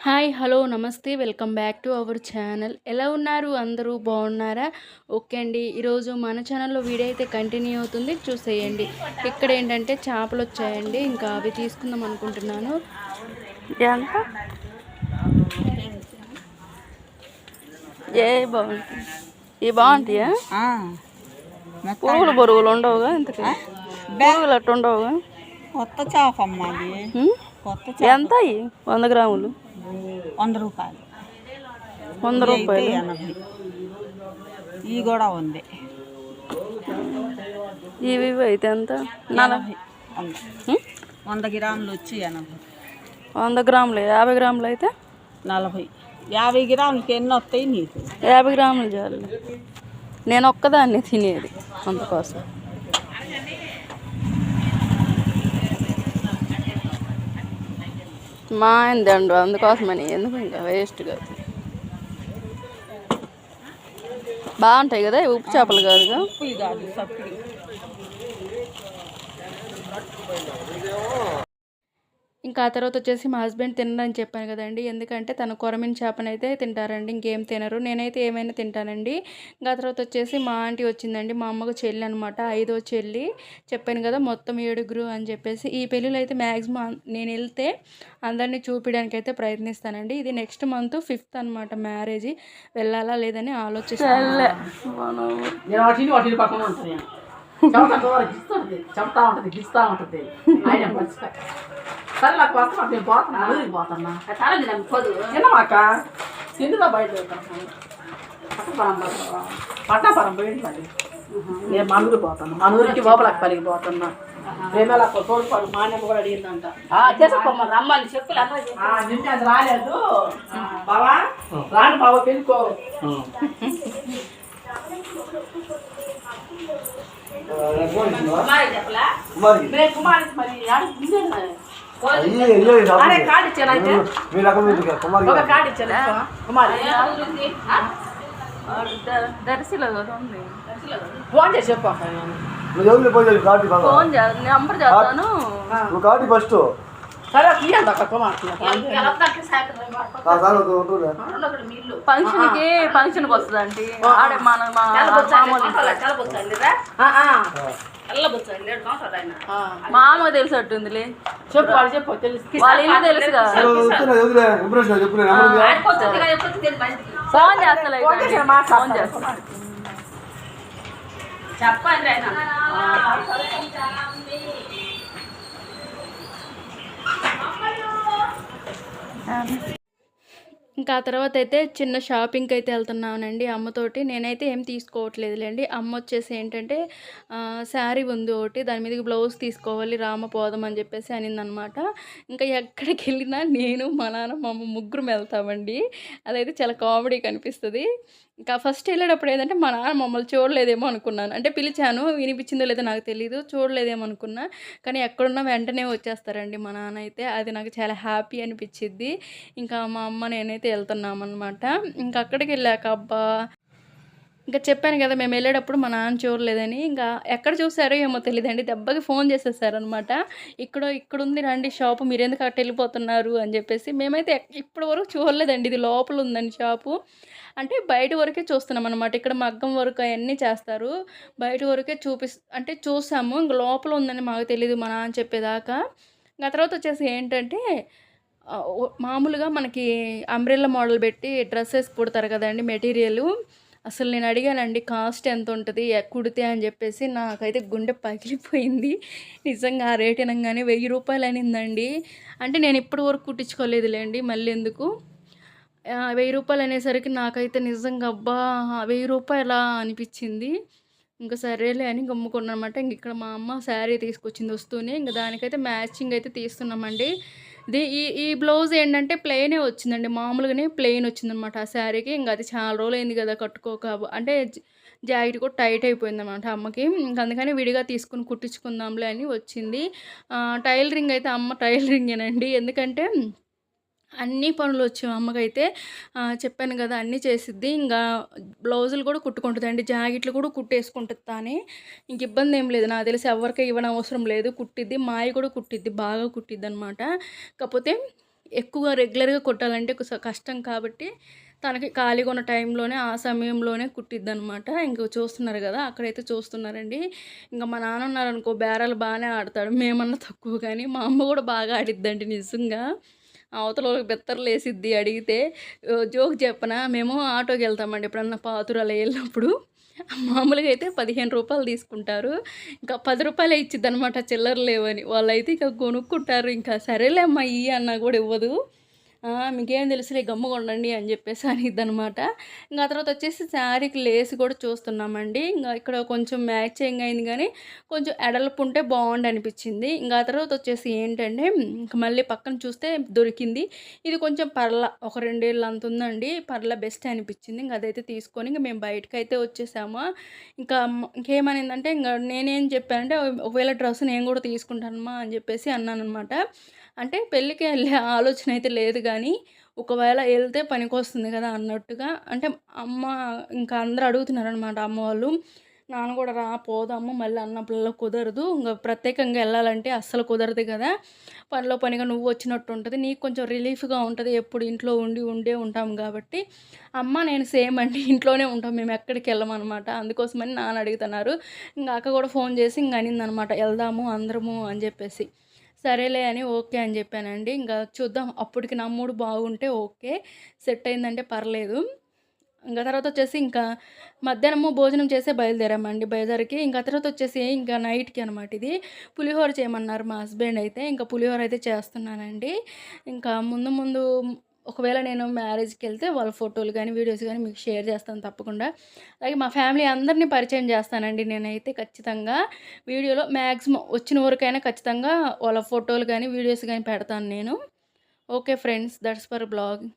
Hi hello నమస్తే welcome back to our channel. ఎలా ఉన్నారు? అందరూ బాగున్నారా? ఓకే అండి. ఈరోజు మన ఛానల్లో వీడియో అయితే కంటిన్యూ అవుతుంది. చూసేయండి. ఇక్కడ ఏంటంటే చేపలు వచ్చాయండి. ఇంకా అవి తీసుకుందాం అనుకుంటున్నాను. ఏ బాగుంటుంది ఇవి బాగుంటాయా? పురుగులు బొరుగులు ఉండవుగా ఇంతకీ? పురుగులు అట్టు ఉండవుగా కొత్త చేప ఎంత వంద గ్రాములు. వంద రూపాయలు. వంద రూపాయలు. ఇవి కూడా ఉంది. ఇవి అయితే ఎంత? నలభై? వంద గ్రాములు వచ్చి ఎనభై. వంద గ్రాములు. యాభై గ్రాములు అయితే? నలభై. యాభై గ్రాములకి ఎన్ని వస్తాయి నీకు? యాభై గ్రాములు చాలు నేను ఒక్కదాన్ని తినేది అందుకోసం. మా ఆయనది అందుకోసమని. ఎందుకు ఇంకా? వేస్ట్ కాదు. బాగుంటాయి కదా? ఉప్పు చేపలు కాదుగా? ఉప్పు కాదు ఇంకా ఆ తర్వాత వచ్చేసి మా హస్బెండ్ తినరని చెప్పాను కదండి. ఎందుకంటే తను కొరమిన చేపనైతే తింటారండి ఇంకేం తినరు. నేనైతే ఏమైనా తింటానండి. ఇంకా తర్వాత వచ్చేసి మా ఆంటీ వచ్చిందండి మా అమ్మకు చెల్లి అనమాట ఐదో చెల్లి. చెప్పాను కదా మొత్తం ఏడుగురు అని చెప్పేసి. ఈ పెళ్ళిలో అయితే మ్యాక్సిమం నేను వెళ్తే అందరినీ చూపించడానికి అయితే ప్రయత్నిస్తానండి. ఇది నెక్స్ట్ మంత్ ఫిఫ్త్ అనమాట మ్యారేజ్. వెళ్ళాలా లేదని ఆలోచిస్తాను చెప్తా ఉంటుంది. గిస్తా ఉంటుంది. ఆయన సరే నాకు వస్తా నేను పోతున్నా. అడుగుకి పోతున్నా. తినమాక? తిండితో బయట వెళ్తాను పట్టపరం పట్టపరం పోయింది నేను మనూరు పోతాను మనూరికి లోపలకి పనికి పోతున్నా. ప్రేమల తోడుపాడు మాన్యమ్మ కూడా అడిగిందంట. చేసుకోమ్మా రమ్మని చెప్పులు ఆ, నిన్న అది రాలేదు. బావా రాను బావ పెళ్ళికో రేపు కుమారి మరి ముందే అరే కార్డు ఇచ్చాను అయితే. ఒక కార్డు ఇచ్చాను కుమారి. దర్శిలో కదా ఉంది. ఫోన్ చేసి చెప్పు ఫోన్ నెంబర్ చేస్తాను నువ్వు కాటి ఫస్ట్ సరే తీయండి అక్క కుమార్. ఫంక్షన్కి ఫంక్షన్కి వస్తుందండి. ఆడే మన మామూలు మా అమ్మ తెలిసట్టుందిలే చెప్పు వాళ్ళు చెప్పు తెలుసు. వాళ్ళ ఇల్లు నెంబర్ ఫోన్ చేస్తలే ఫోన్. చేస్తా. చెప్పండి ఇంకా ఆ తర్వాత అయితే చిన్న షాపింగ్కి అయితే వెళ్తున్నానండి అమ్మతోటి. నేనైతే ఏం తీసుకోవట్లేదులేండి. అమ్మ వచ్చేసి ఏంటంటే శారీ ఉంది ఒకటి దాని మీదకి బ్లౌజ్ తీసుకోవాలి రామ పోదాం అని చెప్పేసి అనిందనమాట. ఇంకా ఎక్కడికి వెళ్ళినా నేను మా నాన్న మా అమ్మ ముగ్గురం వెళ్తామండి. అదైతే చాలా కామెడీ కనిపిస్తుంది. ఇంకా ఫస్ట్ వెళ్ళేటప్పుడు ఏంటంటే మా నాన్న మమ్మల్ని చూడలేదేమో అనుకున్నాను. అంటే పిలిచాను వినిపించిందో లేదో నాకు తెలియదు చూడలేదేమో అనుకున్నా. కానీ ఎక్కడున్నా వెంటనే వచ్చేస్తారండి మా నాన్న అయితే. అది నాకు చాలా హ్యాపీ అనిపించింది ఇంకా మా అమ్మ నేనైతే వెళ్తున్నామన్నమాట. ఇంకా అక్కడికి వెళ్ళాక అబ్బా ఇంకా చెప్పాను కదా మేము వెళ్ళేటప్పుడు మా నాన్న చూడలేదని. ఇంకా ఎక్కడ చూసారో ఏమో తెలియదండి దెబ్బకి ఫోన్ చేసేసారనమాట ఇక్కడ ఇక్కడ ఉంది రండి షాపు మీరు ఎందుకు అట్ట వెళ్ళిపోతున్నారు అని చెప్పేసి మేమైతే ఇప్పటి వరకు చూడలేదండి. ఇది లోపల ఉందండి షాపు. అంటే బయట వరకే చూస్తున్నాం అనమాట ఇక్కడ మగ్గం వరకు అవన్నీ చేస్తారు. బయట వరకే చూపిస్ అంటే చూసాము. ఇంక లోపల ఉందని మాకు తెలియదు మా నాన్న చెప్పేదాకా. ఇంకా తర్వాత వచ్చేసి ఏంటంటే మామూలుగా మనకి అంబ్రెల్లా మోడల్ పెట్టి డ్రెస్సెస్ కుడతారు కదండి మెటీరియల్. అసలు నేను అడిగానండి కాస్ట్ ఎంత ఉంటుంది కుడితే అని చెప్పేసి నాకైతే గుండె పగిలిపోయింది. నిజంగా ఆ రేట్ అనగానే వెయ్యి రూపాయలు అనిందండి. అంటే నేను ఇప్పటి వరకు కుట్టించుకోలేదులేండి మళ్ళీ ఎందుకు? వెయ్యి రూపాయలు అనేసరికి నాకైతే నిజంగా అబ్బా వెయ్యి రూపాయలా అనిపించింది. ఇంకా సరేలే అని గమ్ముకున్నాను అనమాట ఇంక ఇక్కడ మా అమ్మ శారీ తీసుకొచ్చింది వస్తూనే ఇంకా దానికైతే మ్యాచింగ్ అయితే తీస్తున్నామండి. ఇది ఈ ఈ బ్లౌజ్ ఏంటంటే ప్లెయినే వచ్చిందండి. మామూలుగానే ప్లెయిన్ వచ్చిందనమాట. ఆ శారీకి ఇంకా అది చాలా రోజులు అయింది కదా కట్టుకోక. అంటే జాకెట్ కూడా టైట్ అయిపోయింది అనమాట అమ్మకి అందుకని విడిగా తీసుకుని కుట్టించుకుందాంలే అని వచ్చింది. టైలరింగ్ అయితే అమ్మ టైలరింగేనండి. ఎందుకంటే అన్ని పనులు వచ్చు అమ్మకైతే చెప్పాను కదా అన్నీ చేసిద్ది. ఇంకా బ్లౌజులు కూడా కుట్టుకుంటుందండి. జాకెట్లు కూడా కుట్టేసుకుంటుంది తానే. ఇంక ఇబ్బంది ఏం లేదు. నాకు తెలిసి ఎవరికి ఇవ్వడం అవసరం లేదు. కుట్టిద్ది మాయ కూడా కుట్టిద్ది బాగా కుట్టిద్ది అనమాట కాకపోతే ఎక్కువగా రెగ్యులర్గా కుట్టాలంటే కష్టం కాబట్టి తనకి ఖాళీగా ఉన్న టైంలోనే ఆ సమయంలోనే కుట్టిద్ది అనమాట ఇంక చూస్తున్నారు కదా అక్కడైతే చూస్తున్నారండి. ఇంకా మా నాన్న ఉన్నారనుకో బేరాలు బాగానే ఆడతాడు. మేమన్నా తక్కువ కానీ మా అమ్మ కూడా బాగా ఆడిద్దండి నిజంగా. అవతల వాళ్ళకి బెత్తర్లు వేసిద్ది అడిగితే జోక్ చెప్పనా? మేము ఆటోకి వెళ్తామండి ఎప్పుడన్నా పాతురాలు వెళ్ళినప్పుడు. మామూలుగా అయితే పదిహేను రూపాయలు తీసుకుంటారు. ఇంకా పది రూపాయలే ఇచ్చిద్ది అనమాట చిల్లర లేవని. వాళ్ళైతే ఇక కొనుక్కుంటారు. ఇంకా సరేలే అమ్మా ఇయ్యి అన్నా కూడా ఇవ్వదు. మీకేం తెలుసులే గమ్ముగా ఉండండి అని చెప్పేసి అనిద్దనమాట. ఇంకా ఆ తర్వాత వచ్చేసి శారీకి లేస్ కూడా చూస్తున్నామండి. ఇంకా ఇక్కడ కొంచెం మ్యాచింగ్ అయింది కానీ కొంచెం ఎడల్పు ఉంటే బాగుండి అనిపించింది. ఇంకా ఆ తర్వాత వచ్చేసి ఏంటంటే ఇంకా మళ్ళీ పక్కన చూస్తే దొరికింది. ఇది కొంచెం పర్ల ఒక రెండేళ్ళు అంత ఉందండి. పర్ల బెస్ట్ అనిపించింది. ఇంకా అదైతే తీసుకొని ఇంకా మేము బయటకు అయితే వచ్చేసాము. ఇంకా ఇంకేమనిందంటే ఇంకా నేనేం చెప్పానంటే ఒకవేళ డ్రెస్ నేను కూడా తీసుకుంటానమ్మా అని చెప్పేసి అన్నాను అనమాట అంటే పెళ్ళికి వెళ్ళే ఆలోచన అయితే లేదు కానీ ఒకవేళ వెళ్తే పనికొస్తుంది కదా అన్నట్టుగా అంటే అమ్మ ఇంకా అందరూ అడుగుతున్నారు అనమాట అమ్మ వాళ్ళు నాన్న కూడా రా పోదాము మళ్ళీ అన్నప్పుడు కుదరదు. ఇంకా ప్రత్యేకంగా వెళ్ళాలంటే అస్సలు కుదరదు కదా. పనిలో పనిగా నువ్వు వచ్చినట్టు ఉంటుంది. నీకు కొంచెం రిలీఫ్గా ఉంటుంది. ఎప్పుడు ఇంట్లో ఉండి ఉండే ఉంటాం కాబట్టి. అమ్మ నేను సేమ్ అండి. ఇంట్లోనే ఉంటాం. మేము ఎక్కడికి వెళ్ళమన్నమాట. అందుకోసమని నాన్న అడుగుతున్నారు. ఇంకా అక్క కూడా ఫోన్ చేసి ఇంక అనిందనమాట వెళ్దాము అందరము అని చెప్పేసి. సరేలే అని ఓకే అని చెప్పానండి. ఇంకా చూద్దాం. అప్పటికి నా మూడు బాగుంటే ఓకే. సెట్ అయిందంటే పర్లేదు. ఇంకా తర్వాత వచ్చేసి ఇంకా మధ్యాహ్నము భోజనం చేసే బయలుదేరామండి బయలుదేరికి. ఇంకా తర్వాత వచ్చేసి ఇంకా నైట్కి అనమాట ఇది. పులిహోర చేయమన్నారు మా హస్బెండ్ అయితే. ఇంకా పులిహోర అయితే చేస్తున్నానండి. ఇంకా ముందు ముందు ఒకవేళ నేను మ్యారేజ్కి వెళ్తే వాళ్ళ ఫోటోలు కానీ వీడియోస్ కానీ మీకు షేర్ చేస్తాను తప్పకుండా. అలాగే మా ఫ్యామిలీ అందరినీ పరిచయం చేస్తానండి నేనైతే ఖచ్చితంగా. వీడియోలో మ్యాక్సిమం వచ్చిన వరకైనా ఖచ్చితంగా వాళ్ళ ఫోటోలు కానీ వీడియోస్ కానీ పెడతాను నేను. Okay friends that's for vlog.